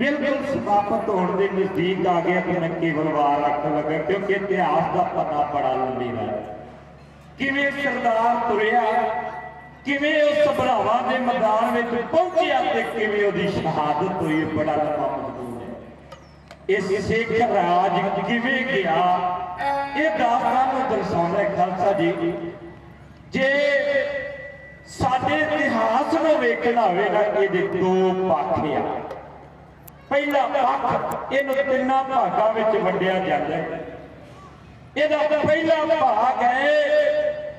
ਬਿਲਕੁਲ ਸਮਾਪਤ ਹੋਣ ਦੇ ਨਜ਼ਦੀਕ ਆ ਗਿਆ ਕਿ ਮੈਂ ਕੇਵਲ ਵਾਰ ਰੱਖਣ ਲੱਗਾ ਕਿਉਂਕਿ ਇਤਿਹਾਸ ਦਾ ਪਤਾ ਬੜਾ ਲੰਬੀਦਾ ਹੈ। ਕਿਵੇਂ ਸਰਦਾਰ ਤੁਰਿਆ, ਕਿਵੇਂ ਉਹ ਸਭਰਾਵਾਂ ਦੇ ਮੈਦਾਨ ਵਿੱਚ ਪਹੁੰਚਿਆ ਤੇ ਕਿਵੇਂ ਉਹਦੀ ਸ਼ਹਾਦਤ ਹੋਈ ਬੜਾ ਲੰਬਾ ਮਜ਼ਮੂਨ ਹੈ। ਇਸ ਸਿੱਖ ਰਾਜ ਕਿਵੇਂ ਗਿਆ, ਇਹ ਦਾਸਤਾਨ ਨੂੰ ਦਰਸਾਉਂਦਾ ਖਾਲਸਾ ਜੀ। ਜੇ ਸਾਡੇ ਇਤਿਹਾਸ ਨੂੰ ਵੇਖਣਾ ਹੋਵੇਗਾ ਇਹਦੇ ਦੋ ਪੱਖ ਆ ਪਹਿਲਾ ਪੱਖ ਇਹਨੂੰ ਤਿੰਨਾਂ ਭਾਗਾਂ ਵਿੱਚ ਵੰਡਿਆ ਜਾਂਦਾ ਹੈ। ਇਹਦਾ ਪਹਿਲਾ ਭਾਗ ਹੈ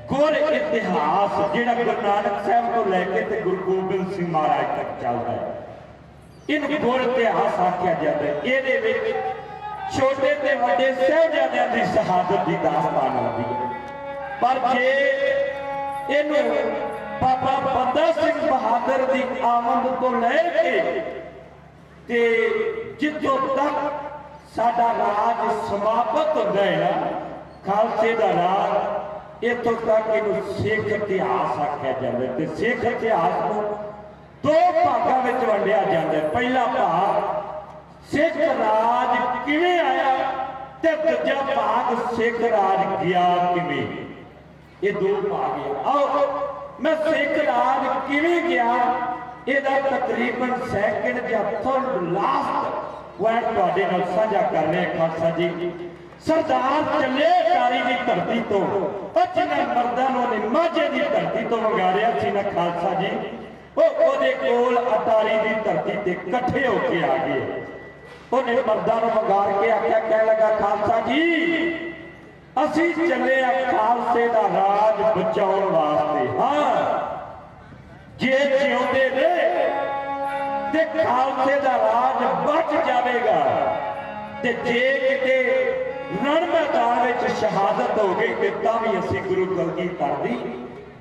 ਗੁਰ ਇਤਿਹਾਸ, ਜਿਹੜਾ ਗੁਰੂ ਨਾਨਕ ਸਾਹਿਬ ਤੋਂ ਲੈ ਕੇ ਤੇ ਗੁਰੂ ਗੋਬਿੰਦ ਸਿੰਘ ਮਹਾਰਾਜ ਤੱਕ ਚੱਲਦਾ ਹੈ। ਇਹਨੂੰ ਗੁਰ ਇਤਿਹਾਸ ਆਖਿਆ ਜਾਂਦਾ ਹੈ। ਇਹਦੇ ਵਿੱਚ ਛੋਟੇ ਤੇ ਵੱਡੇ ਸਹਿਬਜ਼ਾਦਿਆਂ ਦੀ ਸ਼ਹਾਦਤ ਦੀ ਦਾਸਤਾਨ ਆਉਂਦੀ ਹੈ। ਪਰ ਜੇ ਇਹਨੂੰ ਬਾਬਾ ਬੰਦਾ ਸਿੰਘ ਬਹਾਦਰ ਦੀ ਆਮਦ ਤੋਂ ਲੈ ਕੇ ਤੇ ਜਿੱਥੋਂ ਤੱਕ ਸਾਡਾ ਰਾਜ ਸਮਾਪਤ ਹੁੰਦਾ ਹੈ ਖਾਲਸੇ ਦਾ ਰਾਜ, ਇੱਥੋਂ ਤੱਕ ਇਹਨੂੰ ਸਿੱਖ ਇਤਿਹਾਸ ਆਖਿਆ ਜਾਂਦਾ ਤੇ ਸਿੱਖ ਇਤਿਹਾਸ ਨੂੰ ਦੋ ਭਾਗਾਂ ਵਿੱਚ ਵੰਡਿਆ ਜਾਂਦਾ ਪਹਿਲਾ ਭਾਗ, ਸਿੱਖ ਰਾਜ ਕਿਵੇਂ ਆਇਆ ਤੇ ਦੂਜਾ ਭਾਗ, ਸਿੱਖ ਰਾਜ ਗਿਆ ਕਿਵੇਂ? ਇਹ ਦੋ ਭਾਗ ਆ ਆਓ, ਮੈਂ ਸਿੱਖ ਰਾਜ ਕਿਵੇਂ ਗਿਆ ਇਹਦਾ ਤਕਰੀਬਨ ਸੈਕਿੰਡ ਜਾਂ ਥਰਡ ਲਾਸਟ ਪੁਆਇੰਟ ਤੁਹਾਡੇ ਨਾਲ ਸਾਂਝਾ ਕਰ ਰਿਹਾ ਖਾਲਸਾ ਜੀ। ਸਰਦਾਰ ਚੱਲੇ ਕਾਰੀ ਦੀ ਧਰਤੀ ਤੋਂ, ਉਹ ਜਿਹਨਾਂ ਮਰਦਾਂ ਨੂੰ ਨੇ ਮਾਝੇ ਦੀ ਧਰਤੀ ਤੋਂ ਵਗਾਰਿਆ ਸੀ ਨਾ, ਖਾਲਸਾ ਜੀ, ਉਹ ਉਹਦੇ ਕੋਲ ਅਟਾਰੀ ਦੀ ਧਰਤੀ ਤੇ ਇਕੱਠੇ ਹੋ ਕੇ ਆ ਗਏ। ਉਹਨੇ ਮਰਦਾਂ ਨੂੰ ਵਗਾਰ ਕੇ ਆਖਿਆ ਕਹਿ ਲਗਾ, ਖਾਲਸਾ ਜੀ, ਅਸੀਂ ਚੱਲੇ ਆ ਖਾਲਸੇ ਦਾ ਰਾਜ ਬਚਾਉਣ ਵਾਸਤੇ। ਜੇ ਜਿਉਂਦੇ ਨੇ ਤੇ ਖਾਲਸੇ ਦਾ ਰਾਜ ਬਚ ਜਾਵੇਗਾ। ਤੇ ਜੇ ਕਿਤੇ ਰਣ ਮੈਦਾਨ ਵਿੱਚ ਸ਼ਹਾਦਤ ਹੋ ਗਈ ਤੇ ਤਾਂ ਵੀ ਅਸੀਂ ਗੁਰੂ ਕਲਗੀਧਰ ਦੀ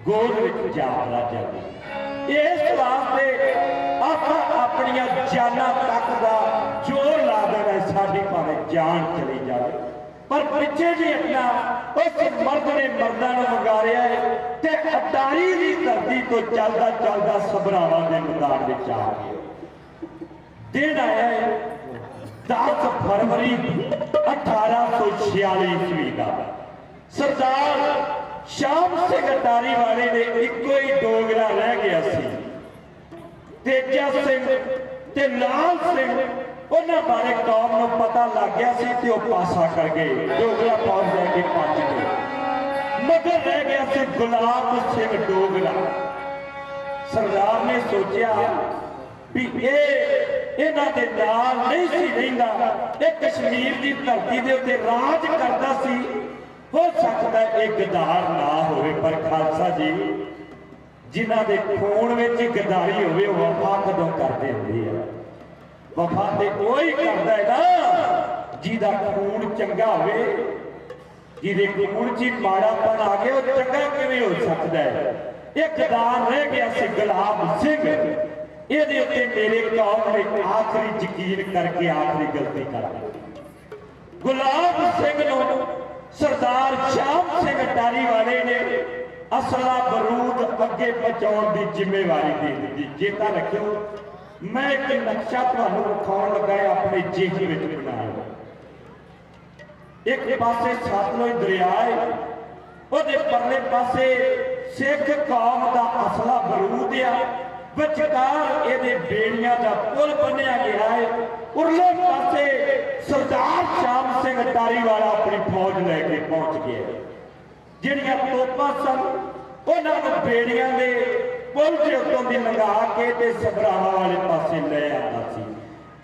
ਗੋਦ ਵਿੱਚ ਜਾ ਜਾਵਾਂਗੇ। ਇਸ ਵਾਸਤੇ ਆਪਾਂ ਆਪਣੀਆਂ ਜਾਨਾਂ ਤੱਕ ਦਾ ਜੋਰ ਲਾ ਦੇਣਾ ਸਾਡੀ ਭਾਵੇਂ ਜਾਨ ਚਲੀ ਜਾਵੇ। ਪਰ ਪਿੱਛੇ ਜੀ ਆਪਣਾ ਉਸ ਮਰਦ ਨੇ ਮਰਦਾਂ ਨੂੰ ਵਗਾਰਿਆ ਹੈ ਤੇ ਅਟਾਰੀ ਦੀ ਧਰਤੀ ਤੋਂ ਚੱਲਦਾ ਚੱਲਦਾ ਸਭਰਾਵਾਂ ਦੇ ਮੈਦਾਨ ਵਿੱਚ ਆ ਗਿਆ। ਦਿਨ ਆਇਆ ਹੈ 10 ਫਰਵਰੀ 1846 ਈਸਵੀ ਦਾ। ਸਰਦਾਰ ਸ਼ਾਮ ਸਿੰਘ ਅਟਾਰੀ ਵਾਲੇ ਨੇ ਇੱਕੋ ਹੀ ਡੋਗਰਾ ਰਹਿ ਗਿਆ ਸੀ। ਤੇਜਾ ਸਿੰਘ ਤੇ ਲਾਲ ਸਿੰਘ ਉਹਨਾਂ ਬਾਰੇ ਕੌਮ ਨੂੰ ਪਤਾ ਲੱਗ ਗਿਆ ਸੀ ਤੇ ਉਹ ਪਾਸਾ ਕਰ ਗਏ ਡੋਗਰਾ ਫੌਜ ਲੈ ਕੇ ਭੱਜ ਗਏ। ਮਗਰ ਰਹਿ ਗਿਆ ਸੀ ਗੁਲਾਬ ਸਿੰਘ ਡੋਗਰਾ। ਸਰਦਾਰ ਨੇ ਸੋਚਿਆ ਵੀ ਇਹ ਇਹਨਾਂ ਦੇ ਨਾਲ ਨਹੀਂ ਸੀ ਰਹਿੰਦਾ। ਇਹ ਕਸ਼ਮੀਰ ਦੀ ਧਰਤੀ ਦੇ ਉੱਤੇ ਰਾਜ ਕਰਦਾ ਸੀ। ਹੋ ਸਕਦਾ ਇਹ ਗਦਾਰ ਨਾ ਹੋਵੇ, ਪਰ ਖਾਲਸਾ ਜੀ, ਜਿਨ੍ਹਾਂ ਦੇ ਖੂਨ ਵਿੱਚ ਗਦਾਰੀ ਹੋਵੇ, ਉਹ ਵਫਾ ਕਦੋਂ ਕਰਦੇ ਹੁੰਦੇ ਆ? ਵਫਾ ਤੇ ਕੋਈ ਕਰਦਾ ਹੈ ਨਾ, ਜਿਹਦਾ ਖੂਨ ਚੰਗਾ ਹੋਵੇ, ਜਿਹਦੇ ਖੂਨ 'ਚ ਮਾੜਾਪਨ ਆ ਗਿਆ, ਉਹ ਚੰਗਾ ਕਿਵੇਂ ਹੋ ਸਕਦਾ ਹੈ? ਇਹ ਗਦਾਰ ਰਹਿ ਗਿਆ ਸੀ ਗੁਲਾਬ ਸਿੰਘ। ਇਹਦੇ ਉੱਤੇ ਮੇਰੇ ਕੌਮ ਨੇ ਆਖਰੀ ਯਕੀਨ ਕਰਕੇ ਆਖਰੀ ਗਲਤੀ ਕਰ ਦਿੱਤੀ। ਗੁਲਾਬ ਸਿੰਘ ਨੂੰ ਸਰਦਾਰ ਸ਼ਾਮ ਸਿੰਘ ਟਾਰੀ ਵਾਲੇ ਨੇ ਅਸਲਾ ਬਰੂਦ ਅੱਗੇ ਪਹੁੰਚਾਉਣ ਦੀ ਜ਼ਿੰਮੇਵਾਰੀ ਦੇ ਦਿੱਤੀ। ਜੇਤਾ ਰੱਖਿਓ ਮੈਂ ਇੱਕ ਨਕਸ਼ਾ ਤੁਹਾਨੂੰ ਵਿਖਾਉਣ ਲੱਗਾ ਆਪਣੇ ਜੀਹਨ ਵਿੱਚ ਬਣਾਇਆ ਇੱਕ ਪਾਸੇ ਸਤਲੁਜ ਦਰਿਆ ਹੈ, ਉਹਦੇ ਪਰਲੇ ਪਾਸੇ ਸਿੱਖ ਕੌਮ ਦਾ ਅਸਲਾ ਬਰੂਦ ਆ, ਵਿਚਕਾਰ ਇਹਦੇ ਬੇੜੀਆਂ ਦਾ ਪੁਲ ਬਣਿਆ ਗਿਆ ਹੈ। ਉਰਲੇ ਪਾਸੇ ਸਰਦਾਰ ਸ਼ਾਮ ਸਿੰਘ ਟਾਰੀਵਾਲਾ ਆਪਣੀ ਫੌਜ ਲੈ ਕੇ ਪਹੁੰਚ ਗਿਆ ਜਿਹੜੀਆਂ ਤੋਪਾਂ ਸਨ, ਉਹਨਾਂ ਨੂੰ ਬੇੜੀਆਂ ਦੇ ਪੁਲ ਦੇ ਉੱਤੋਂ ਦੀ ਲੰਘਾ ਕੇ ਤੇ ਸਬਰਾਵਾ ਵਾਲੇ ਪਾਸੇ ਲੈ ਆਉਂਦਾ ਸੀ।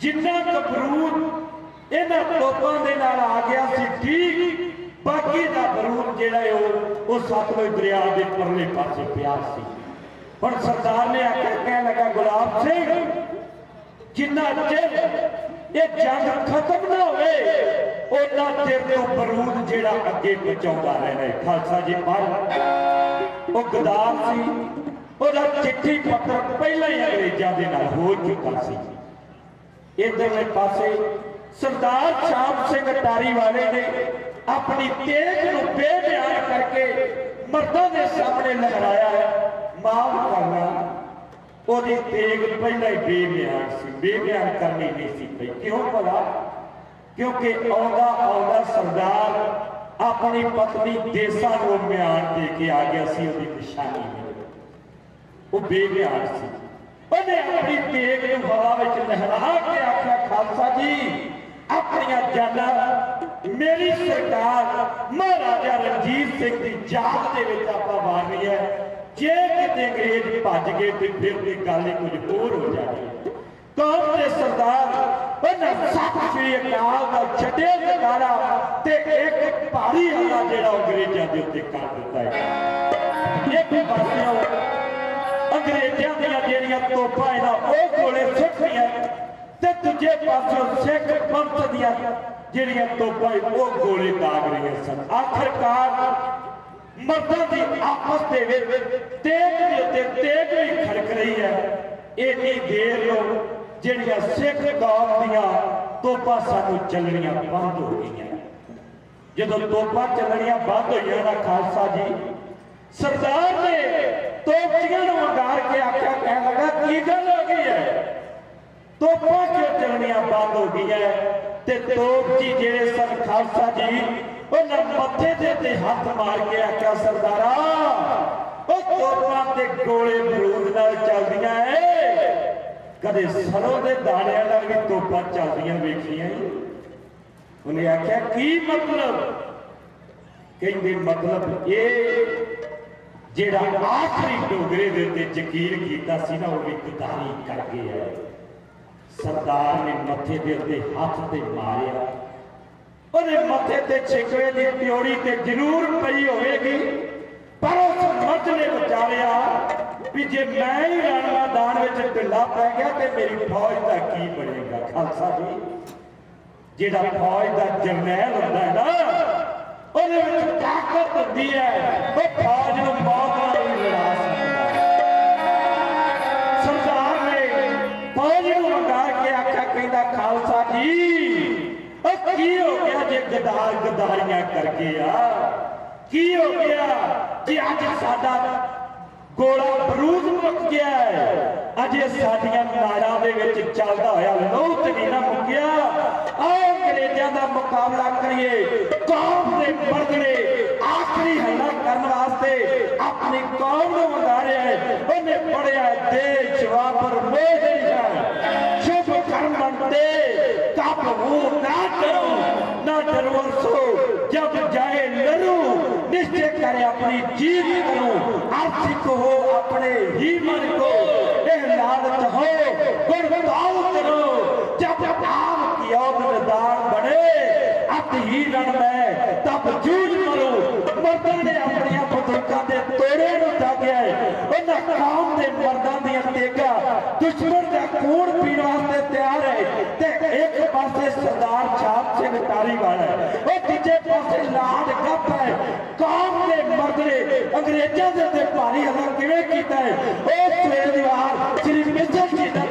ਜਿੰਨਾ ਕਬਰੂਦ ਇਹਨਾਂ ਤੋਪਾਂ ਦੇ ਨਾਲ ਆ ਗਿਆ ਸੀ, ਠੀਕ ਬਾਕੀ ਦਾ ਬਰੂਦ ਜਿਹੜਾ ਉਹ ਉਹ ਸਤਲੁਜ ਦਰਿਆ ਦੇ ਪਰਲੇ ਪਾਸੇ ਪਿਆ ਸੀ। ਹੁਣ ਸਰਦਾਰ ਨੇ ਆਖਿਆ ਕਹਿ ਲਗਾ, ਗੁਲਾਬ ਸਿੰਘ, ਜਿੰਨਾ ਚਿਰ ਇਹ ਜੰਗ ਖਤਮ ਨਾ ਹੋਵੇ ਉਹਨਾਂ ਚਿਰ ਤੋਂ ਬਰੂਦ ਜਿਹੜਾ ਅੱਗੇ ਪਹੁੰਚਾਉਂਦਾ ਰਹਿਣਾ ਹੈ। ਖਾਲਸਾ ਜੀ ਪਰ ਉਹ ਗਦਾਰ ਸੀ ਉਹਦਾ ਚਿੱਠੀ ਪੱਤਰ ਪਹਿਲਾਂ ਹੀ ਅੰਗਰੇਜ਼ਾਂ ਦੇ ਨਾਲ ਹੋ ਚੁੱਕਾ ਸੀ। ਇਧਰਲੇ ਪਾਸੇ ਸਰਦਾਰ ਸ਼ਾਮ ਸਿੰਘ ਟਾਰੀ ਵਾਲੇ ਨੇ ਆਪਣੀ ਤੇਜ ਨੂੰ ਬੇਬਿਆਨ ਕਰਕੇ ਮਰਦਾਂ ਦੇ ਸਾਹਮਣੇ ਲਹਿਰਾਇਆ ਹੈ। ਮਾਫ ਕਰਨਾ, ਉਹਦੀ ਤੇਗ ਪਹਿਲਾਂ ਹੀ ਬੇਮਿਆਨ ਸੀ। ਬੇਮਿਆਨ ਕਰਨੀ ਨਹੀਂ ਸੀ ਪਈ। ਕਿਉਂ ਭਲਾ? ਕਿਉਂਕਿ ਆਉਂਦਾ ਆਉਂਦਾ ਸਰਦਾਰ ਆਪਣੀ ਪਤਨੀ ਦੇਸਾਂ ਨੂੰ ਮਿਆਨ ਦੇ ਕੇ ਆ ਗਿਆ ਸੀ, ਉਹਦੀ ਨਿਸ਼ਾਨੀ ਉਹ ਬੇਮਿਆਨ ਸੀ। ਉਹਨੇ ਆਪਣੀ ਤੇਗ ਨੂੰ ਹਵਾ ਵਿੱਚ ਲਹਿਰਾ ਕੇ ਆਖਿਆ, ਖਾਲਸਾ ਜੀ, ਆਪਣੀਆਂ ਜਾਨਾਂ ਮੇਰੀ ਸਰਕਾਰ ਮਹਾਰਾਜਾ ਰਣਜੀਤ ਸਿੰਘ ਦੀ ਯਾਦ ਦੇ ਵਿੱਚ ਆਪਾਂ ਵਾਰਨੀ ਹੈ। ਜੇ ਕਿਤੇ ਅੰਗਰੇਜ਼ ਭੱਜ ਗਏ ਤੇ ਫਿਰ ਦੀ ਗੱਲ ਹੀ ਕੁਝ ਹੋਰ ਹੋ ਜਾਣੀ ਕੌਮ ਦੇ ਸਰਦਾਰ ਉਹਨਾਂ ਸਤਿ ਸ੍ਰੀ ਅਕਾਲ ਦਾ ਛੱਡਿਆ ਜਗਾੜਾ ਤੇ ਇੱਕ ਭਾਰੀ ਹਮਲਾ ਜਿਹੜਾ ਅੰਗਰੇਜ਼ਾਂ ਦੇ ਉੱਤੇ ਕਰ ਦਿੱਤਾ ਹੈ। ਇੱਕ ਪਾਸਿਓਂ ਦੀਆਂ ਤੋਪਾਂ ਇਹਨਾਂ ਉਹ ਗੋਲੇ ਸੁੱਟੀਆਂ ਤੇ ਦੂਜੇ ਪਾਸਿਓਂ ਸਿੱਖ ਪੰਥ ਦੀਆਂ ਜਿਹੜੀਆਂ ਤੋਪਾਂ ਉਹ ਗੋਲੇ ਦਾਗ ਰਹੀਆਂ ਸਨ। ਆਖਰਕਾਰ ਮਰਦਾਂ ਦੀ ਆਪਸ ਦੇ ਵਿੱਚ ਤੇਗ ਦੇ ਉੱਤੇ ਤੇਗ ਵੀ ਖੜਕ ਰਹੀ ਹੈ। ਇੰਨੀ ਦੇਰ ਨੂੰ ਜਿਹੜੀਆਂ ਸਿੱਖ ਕੌਮ ਦੀਆਂ ਤੋਪਾਂ ਸਾਨੂੰ ਚੱਲਣੀਆਂ ਬੰਦ ਹੋ ਗਈਆਂ। ਜਦੋਂ ਤੋਪਾਂ ਚੱਲਣੀਆਂ ਬੰਦ ਹੋਈਆਂ ਨਾ ਖਾਲਸਾ ਜੀ, ਸਰਦਾਰ ਨੇ ਤੋਪਚੀਆਂ ਨੂੰ ਵਗਾਰ ਕੇ ਆਖਿਆ, ਕਹਿਣ ਲੱਗਾ, ਕੀ ਗੱਲ ਹੋ ਗਈ ਹੈ? ਤੋਪਾਂ ਕਿਉਂ ਚੱਲਣੀਆਂ ਬੰਦ ਹੋ ਗਈਆਂ? ਤੇ ਤੋਪਚੀ ਜਿਹੜੇ ਸਨ, ਖਾਲਸਾ ਜੀ, ਉਹਨਾਂ ਮੱਥੇ ਦੇ ਤੇ ਹੱਥ ਮਾਰ ਕੇ ਆਖਿਆ, ਸਰਦਾਰਾ, ਉਹ ਤੋਪਾਂ ਤੇ ਗੋਲੇ ਬਰੂਦ ਨਾਲ ਚੱਲਦੀਆਂ ਏ। ਕਦੇ ਸਰੋਂ ਦੇ ਦਾਣਿਆਂ ਨਾਲ ਵੀ ਤੋਪਾਂ ਚੱਲਦੀਆਂ ਵੇਖੀਆਂ ਉਹਨੇ ਆਖਿਆ, ਕੀ ਮਤਲਬ? ਕਹਿੰਦੇ, ਮਤਲਬ ਇਹ ਜਿਹੜਾ ਆਖਰੀ ਡੋਗਰੇ ਦੇ ਉੱਤੇ ਯਕੀਨ ਕੀਤਾ ਸੀ ਨਾ, ਉਹ ਵੀ ਗਦਾਰੀ ਕਰ ਗਿਆ ਸਰਦਾਰ ਨੇ ਮੱਥੇ ਦੇ ਉੱਤੇ ਹੱਥ ਤੇ ਮਾਰਿਆ। ਉਹਦੇ ਮੱਥੇ ਤੇ ਛਿਕਵੇ ਦੀ ਪਿਓੜੀ ਤੇ ਜ਼ਰੂਰ ਪਈ ਹੋਵੇਗੀ, ਪਰ ਉਸ ਮਰਦ ਨੇ ਵਿਚਾਰਿਆ ਵੀ ਜੇ ਮੈਂ ਹੀ ਰਣ ਮੈਦਾਨ ਵਿੱਚ ਢਿੱਲਾ ਪੈ ਗਿਆ ਤੇ ਮੇਰੀ ਫੌਜ ਦਾ ਕੀ ਬਣੇਗਾ? ਖਾਲਸਾ ਜੀ, ਜਿਹੜਾ ਫੌਜ ਦਾ ਜਰਨੈਲ ਹੁੰਦਾ ਹੈ ਨਾ ਉਹਦੇ ਵਿੱਚ ਤਾਕਤ ਹੁੰਦੀ ਹੈ। ਉਹ ਫੌਜ ਨੂੰ ਮੌਤ ਨਾਲ ਵੀ ਲੜਾ ਸਕਦਾ ਸਰਦਾਰ ਨੇ ਫੌਜ ਨੂੰ ਮੰਗਾ ਕੇ ਆਖਿਆ, ਕਹਿੰਦਾ, ਖਾਲਸਾ ਜੀ, ਉਹ ਕੀ ਹੋ ਗਿਆ ਜੇ ਗਦਾਰ ਗਦਾਰੀਆਂ ਕਰਕੇ ਆ? ਕੀ ਹੋ ਗਿਆ ਜੇ ਅੱਜ ਸਾਡਾ ਗੋਲਾ ਬਰੂਦ ਮੁੱਕ ਗਿਆ ਹੈ। ਅਜੇ ਸਾਡੀਆਂ ਨਾੜਾਂ ਦੇ ਵਿੱਚ ਚੱਲਦਾ ਹੋਇਆ ਲਹੂ ਤੇ ਨਾ ਮੁੱਕਿਆ। ਆਓ ਅੰਗਰੇਜ਼ਾਂ ਦਾ ਮੁਕਾਬਲਾ ਕਰੀਏ। ਕੌਮ ਦੇ ਮਰਦਣੇ ਆਖਰੀ ਹਮਲਾ ਕਰਨ ਵਾਸਤੇ ਆਪਣੀ ਕੌਮ ਨੂੰ ਵੰਗਾਰਿਆ ਹੈ। ਉਹਨੇ ਪੜਿਆ ਦੇਸ਼ ਵਾਪਰ ਮੋਹ ਹੈ ਸ਼ੁਭ ਕਰਮ ਬੰਦੇ ਕਬ ਹੂੰ ਨਾ ਡਰੋ ਨਾ ਡਰੋ निश्चय करे अपनी जीत को आर्थिक हो अपने ही मन को यह लालच हो गुणगाओ करो जब नाम की औरदान बने अत ही रण में ਉਹਨਾਂ ਦੇ ਮਰਦਾਂ ਦੀਆਂ ਤੇਗਾ ਦੁਸ਼ਮਣ ਦਾ ਖੂਨ ਪੀਣ ਵਾਸਤੇ ਤਿਆਰ ਹੈ ਤੇ ਇੱਕ ਪਾਸੇ ਸਰਦਾਰ ਛਾਪ ਸਿੰਘ ਧਾਰੀਵਾਲ ਹੈ, ਉਹ ਦੂਜੇ ਪਾਸੇ ਲਾਡ ਗੱਪ ਹੈ। ਕਾਮ ਦੇ ਮਰਦ ਅੰਗਰੇਜ਼ਾਂ ਦੇ ਉੱਤੇ ਭਾਰੀ ਹਮਲਾ ਕਿਵੇਂ ਕੀਤਾ ਹੈ? ਉਹ ਸਵੇਰ ਦੀ ਸ੍ਰੀ ਮਿੱਤਲ ਜੀ ਦਾ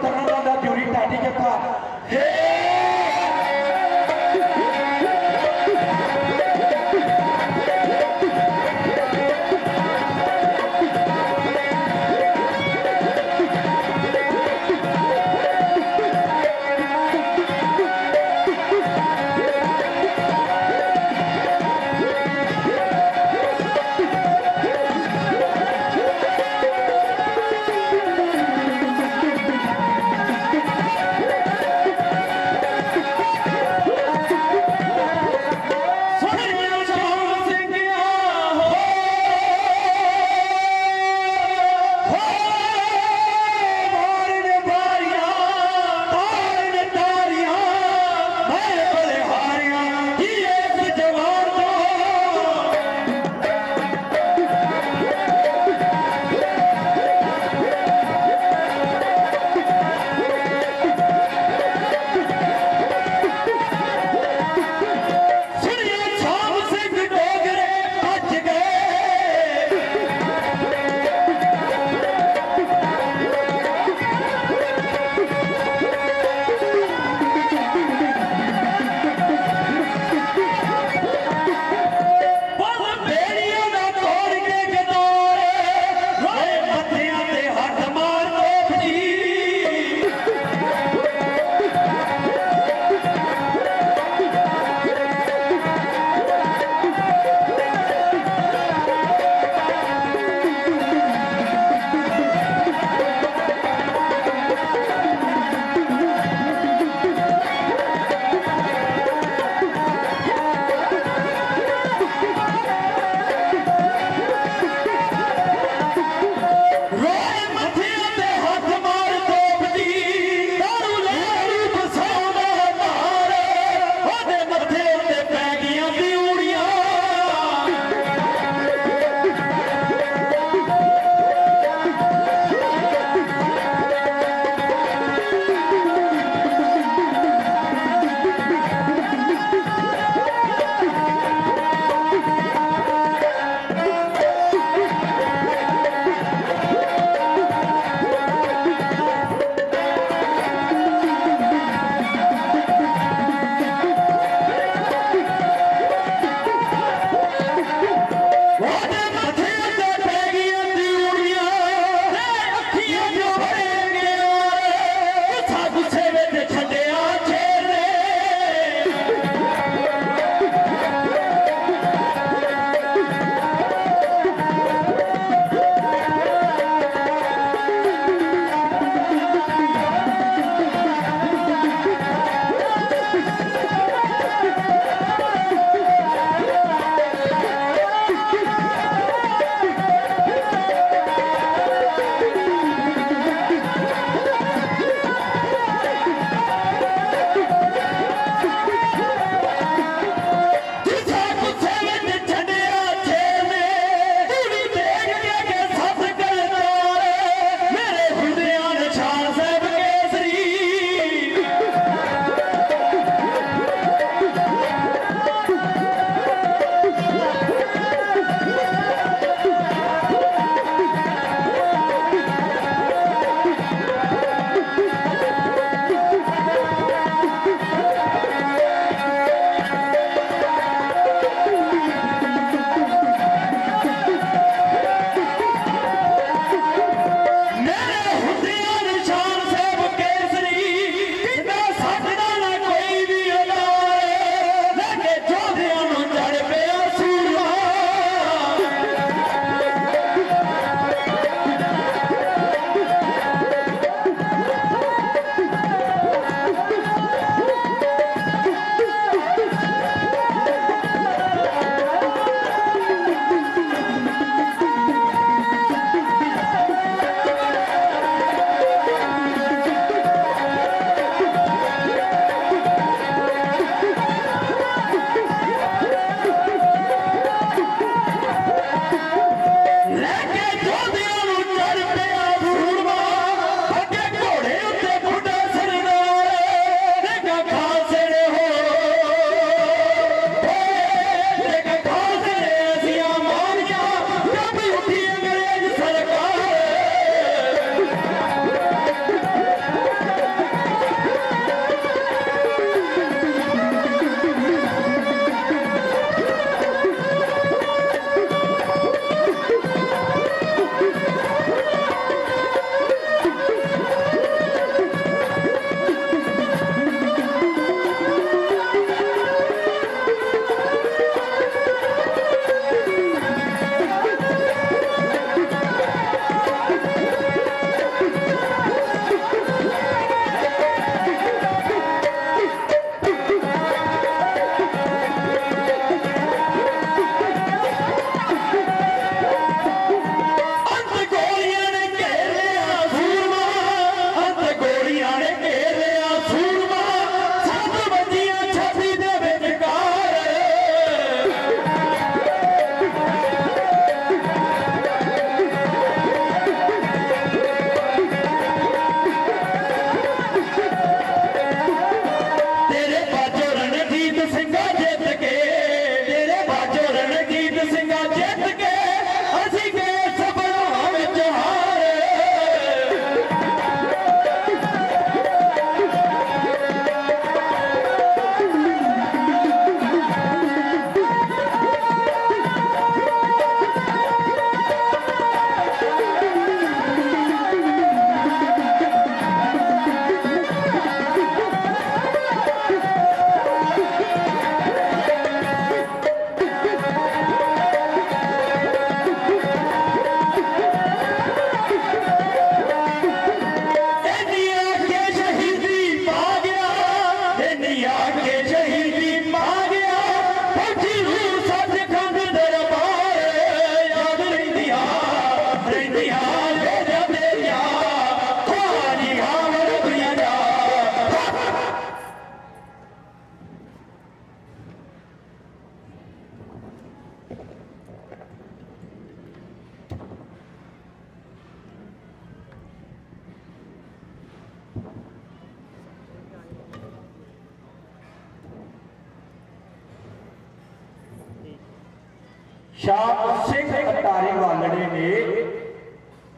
ਸ਼ਾਮ ਸਿੰਘ ਅਟਾਰੀ ਵਾਲੜੇ ਨੇ।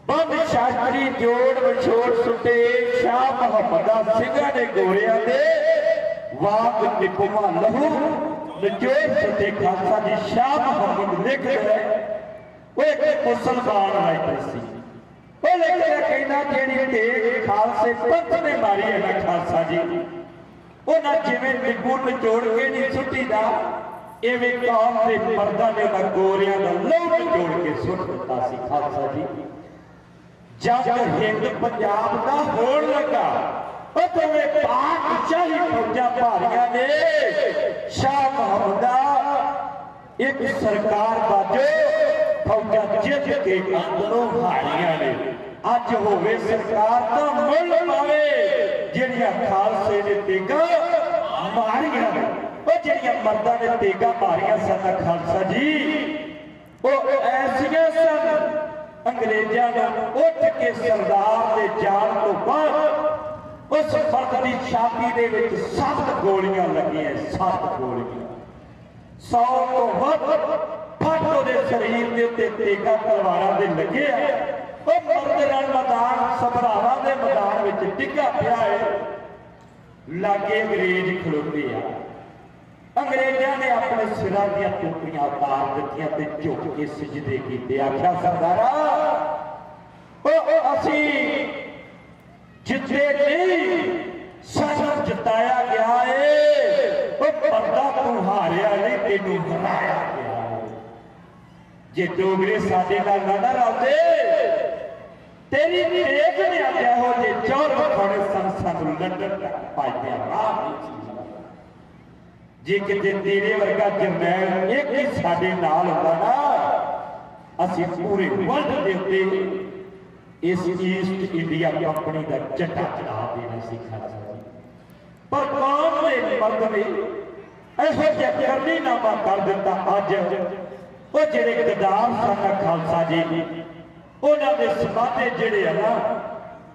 ਬੰਦ ਸ਼ਾਸਤਰੀ ਜੋੜ ਵਿਛੋੜ ਸੁੱਟੇ ਸ਼ਾਹ ਮੁਹੰਮਦਾ ਸਿੰਘਾਂ ਨੇ ਗੋਰਿਆਂ ਦੇ ਵਾਕ ਨਿਪਮਾ ਲਹੂ ਨਜੋੜ ਸੁੱਟੇ ਖਾਲਸਾ ਜੀ ਸ਼ਾਹ ਮੁਹੰਮਦ ਲਿਖ ਰਿਹਾ ਉਹ ਇੱਕ ਮੁਸਲਮਾਨ ਰਾਈਟਰ ਸੀ। ਉਹ ਲਿਖ ਕਹਿੰਦਾ, ਜਿਹੜੀ ਤੇਗ ਖਾਲਸੇ ਪੰਥ ਨੇ ਮਾਰੀ ਹੈ ਨਾ ਖਾਲਸਾ ਜੀ, ਉਹਨਾਂ ਜਿਵੇਂ ਨਿੱਗੂ ਨਿਚੋੜ ਕੇ ਨਹੀਂ ਸੁੱਟੀਦਾ ਐਵੇਂ ਕੌਮ ਦੇ ਮਰਦਾਂ ਨੇ ਉਹਨਾਂ ਗੋਰਿਆਂ ਦਾ ਲਹੂ ਨਿਚੋੜ ਕੇ ਸੁੱਟ ਦਿੱਤਾ ਸੀ ਖਾਲਸਾ ਜੀ। ਜਦ ਹਿੰਦ ਪੰਜਾਬ ਦਾ ਹੋਣ ਲੱਗਾ ਉਹ ਦੋਵੇਂ ਪਾਕ ਚਾਹੀ ਫੌਜਾਂ ਭਾਰੀਆਂ ਨੇ। ਸ਼ਾਹ ਮੁਹੰਮਦਾ ਇੱਕ ਸਰਕਾਰ ਬਾਜੋ, ਫੌਜਾਂ ਜਿੱਤ ਕੇ ਅੰਦਰੋਂ ਹਾਰੀਆਂ ਨੇ। ਅੱਜ ਹੋਵੇ ਸਰਕਾਰ ਤਾਂ ਮੁੱਲ ਪਾਵੇ ਜਿਹੜੀਆਂ ਖਾਲਸੇ ਨੇ ਤੇਗਾ ਮਾਰੀਆਂ ਨੇ। ਉਹ ਜਿਹੜੀਆਂ ਮਰਦਾਂ ਨੇ ਤੇਗਾ ਮਾਰੀਆਂ ਸਨ ਖਾਲਸਾ ਜੀ, ਉਹ ਐਸੀਆਂ ਸਨ, ਅੰਗਰੇਜ਼ਾਂ ਨੂੰ ਉੱਠ ਕੇ ਸਰਦਾਰ ਦੇ ਜਾਣ ਤੋਂ ਬਾਅਦ ਉਸ ਫਰਦ ਦੀ ਛਾਤੀ ਦੇ ਵਿੱਚ ਸੱਤ ਗੋਲੀਆਂ ਲੱਗੀਆਂ, ਸੱਤ ਗੋਲੀਆਂ। ਸੌ ਤੋਂ ਵੱਧ ਫੱਟ ਉਹਦੇ ਸਰੀਰ ਦੇ ਉੱਤੇ ਤੇਗਾ ਤਲਵਾਰਾਂ ਦੇ ਲੱਗੇ ਆ। ਉਹ ਮਰਦ ਰਣ ਮੈਦਾਨ, ਸਭਰਾਵਾਂ ਦੇ ਮੈਦਾਨ ਵਿੱਚ ਡਿੱਗਾ ਪਿਆ ਹੈ। ਲਾਗੇ ਅੰਗਰੇਜ਼ ਖਲੋਤੇ ਆ। ਅੰਗਰੇਜ਼ਾਂ ਨੇ ਆਪਣੇ ਸਿਰਾਂ ਦੀਆਂ ਟੋਪੀਆਂ ਉਤਾਰ ਦਿੱਤੀਆਂ ਤੇ ਝੁਕ ਕੇ ਸਜਦੇ ਕੀਤੇ। ਆਖਿਆ, ਸਰਦਾਰਾ, ਉਹ ਅਸੀਂ ਜਿੱਤੇ ਨਹੀਂ ਸਾਨੂੰ ਜਿਤਾਇਆ ਗਿਆ ਏ। ਉਹ ਪਰਦਾ ਤੂੰ ਹਾਰਿਆ ਨਹੀਂ, ਤੈਨੂੰ ਹਰਾਇਆ ਗਿਆ ਏ। ਜੇ ਡੋਗਰੇ ਸਾਡੇ ਨਾਲ ਨਾ ਨਾ ਰਲਦੇ, ਤੇਰੀ ਤੇਗ ਨੇ ਆਖਿਆ ਹੋ, ਜੇ ਚੌਰ ਖਾਣੇ ਸੰ ਸਾਨੂੰ ਲੰਡਨ ਤੱਕ ਪਾਈਆਂ ਰਾਹ ਨਹੀਂ ਸੀ ਜੇ ਕਿਤੇ ਤੇਰੇ ਵਰਗਾ ਜਰਨੈਲ ਇੱਕ ਹੀ ਸਾਡੇ ਨਾਲ ਹੁੰਦਾ ਨਾ, ਅਸੀਂ ਪੂਰੇ ਵਰਲਡ ਦੇ ਉੱਤੇ ਇਸ ਈਸਟ ਇੰਡੀਆ ਕੰਪਨੀ ਦਾ ਝੰਡਾ ਚੜਾ ਦੇਣਾ ਸੀ ਖਾਲਸਾ ਜੀ। ਪਰ ਕੌਮ ਨੇ ਮਰਦ ਨੇ ਇਹੋ ਜਿਹਾ ਕਰਨੀ ਨਾਮਾ ਕਰ ਦਿੱਤਾ ਅੱਜ। ਉਹ ਜਿਹੜੇ ਗਦਾਰ ਸਨ ਖਾਲਸਾ ਜੀ, ਉਹਨਾਂ ਦੇ ਸਮਾਧੇ ਜਿਹੜੇ ਆ ਨਾ,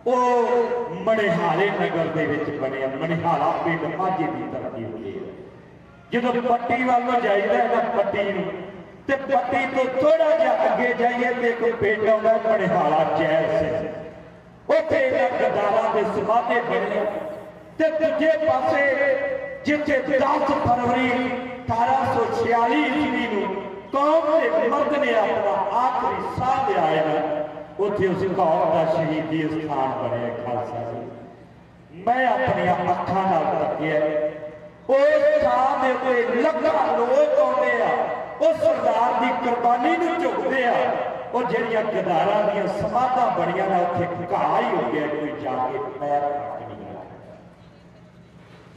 ਉਹ ਮਣਿਹਾਰੇ ਨਗਰ ਦੇ ਵਿੱਚ ਬਣੇ ਆ। ਮਣਿਹਾਰਾ ਪਿੰਡ ਮਾਝੇ ਦੀ ਧਰਤੀ ਉੱਤੇ ਜਦੋਂ ਪੱਟੀ ਵੱਲ ਨੂੰ ਜਾਈਦਾ ਹੈ ਨਾ ਪੱਟੀ ਨੂੰ, ਤੇ ਪੱਟੀ ਤੋਂ ਥੋੜਾ ਜਿਹਾ ਅੱਗੇ ਜਾਈਏ ਤੇ ਇੱਕ ਪਿੰਡ ਆਉਂਦਾ ਮਣਿਹਾਲਾ ਚੈਲ ਸਿੰਘ। ਉੱਥੇ ਇਹਨਾਂ ਗਦਾਰਾਂ ਦੇ ਸਮਾਧੇ ਬਣੇ ਤੇ ਦੂਜੇ ਪਾਸੇ ਜਿੱਥੇ 10 ਫਰਵਰੀ 1846 ਈਸਵੀ ਨੂੰ ਕੌਮ ਦੇ ਮਰਦ ਨੇ ਆਪਣਾ ਆਖਰੀ ਸਾਹ ਲਿਆ ਹੈ ਉੱਥੇ ਉਸ ਕੌਮ ਦਾ ਸ਼ਹੀਦੀ ਸਥਾਨ ਬਣਿਆ ਖਾਲਸਾ ਜੀ। ਮੈਂ ਆਪਣੀਆਂ ਅੱਖਾਂ ਨਾਲ ਤੱਕਿਆ ਉਸ ਥਾਂ ਦੇ ਉੱਤੇ ਲੱਖਾਂ ਲੋਕ ਆਉਂਦੇ ਆ। ਉਹ ਸਰਦਾਰ ਦੀ ਕੁਰਬਾਨੀ ਨੂੰ ਝੁਕਦੇ ਆ। ਉਹ ਜਿਹੜੀਆਂ ਗਦਾਰਾਂ ਦੀਆਂ ਸਮਾਧਾਂ ਬਣੀਆਂ ਨੇ, ਉੱਥੇ ਘਾਹ ਹੀ ਹੋ ਗਿਆ, ਕੋਈ ਜਾ ਕੇ ਪੈਰ ਰੱਖ ਨਹੀਂ ਰਿਹਾ।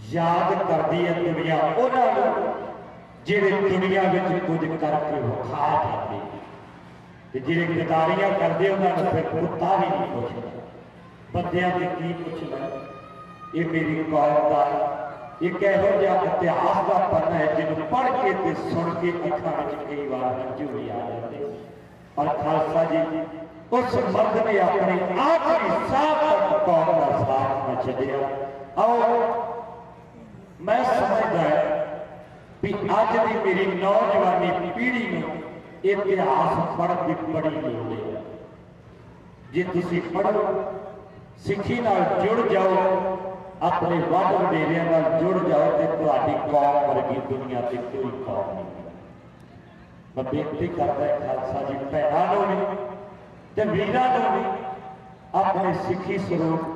ਯਾਦ ਕਰਦੀ ਹੈ ਦੁਨੀਆ ਉਹਨਾਂ ਨੂੰ, ਜਿਹੜੇ ਦੁਨੀਆ ਵਿੱਚ ਕੁਝ ਕਰਕੇ ਵਿਖਾ ਜਾਂਦੇ ਤੇ ਜਿਹੜੇ ਗਦਾਰੀਆਂ ਕਰਦੇ, ਉਹਨਾਂ ਨੂੰ ਫਿਰ ਕੁੱਤਾ ਵੀ ਨਹੀਂ ਪੁੱਛਦਾ। ਬੰਦਿਆਂ ਦੇ ਕੀ ਪੁੱਛਣਾ? ਇਹ ਮੇਰੀ ਕੌਮ ਦਾ ਇੱਕ ਇਹੋ ਜਿਹਾ ਇਤਿਹਾਸ ਦਾ ਪੰਨਾ ਹੈ ਜਿਹਨੂੰ ਪੜ੍ਹ ਕੇ ਤੇ ਸੁਣ ਕੇ ਅੱਖਾਂ ਵਿੱਚ ਕਈ ਵਾਰ ਹੰਝੂ ਆ ਜਾਂਦੇ ਪਰ ਖਾਲਸਾ ਜੀ, ਉਸ ਮਰਦ ਨੇ ਆਪਣੀ ਆਖਰੀ ਸਾਹ ਤੱਕ ਕੌਮ ਦਾ ਸਾਥ ਨਾ ਛੱਡਿਆ। ਆਓ, ਮੈਂ ਸਮਝਦਾ ਵੀ ਅੱਜ ਦੀ ਮੇਰੀ ਨੌਜਵਾਨੀ ਪੀੜ੍ਹੀ ਨੂੰ ਇਤਿਹਾਸ ਪੜ੍ਹਨ ਦੀ ਬੜੀ ਲੋੜ ਹੈ। ਜੇ ਤੁਸੀਂ ਪੜ੍ਹੋ, ਸਿੱਖੀ ਨਾਲ ਜੁੜ ਜਾਓ ਆਪਣੇ ਵੱਧ ਵਡੇਰਿਆਂ ਨਾਲ ਜੁੜ ਜਾਓ ਤੇ ਤੁਹਾਡੀ ਕੌਮ ਵਰਗੀ ਦੁਨੀਆ ਤੇ ਕੋਈ ਕੌਮ ਨਹੀਂ ਮੈਂ ਬੇਨਤੀ ਕਰਦਾ ਖਾਲਸਾ ਜੀ, ਭੈਣਾਂ ਨੂੰ ਵੀ ਤੇ ਵੀਰਾਂ ਨੂੰ ਵੀ ਆਪਣੇ ਸਿੱਖੀ ਸਰੂਪ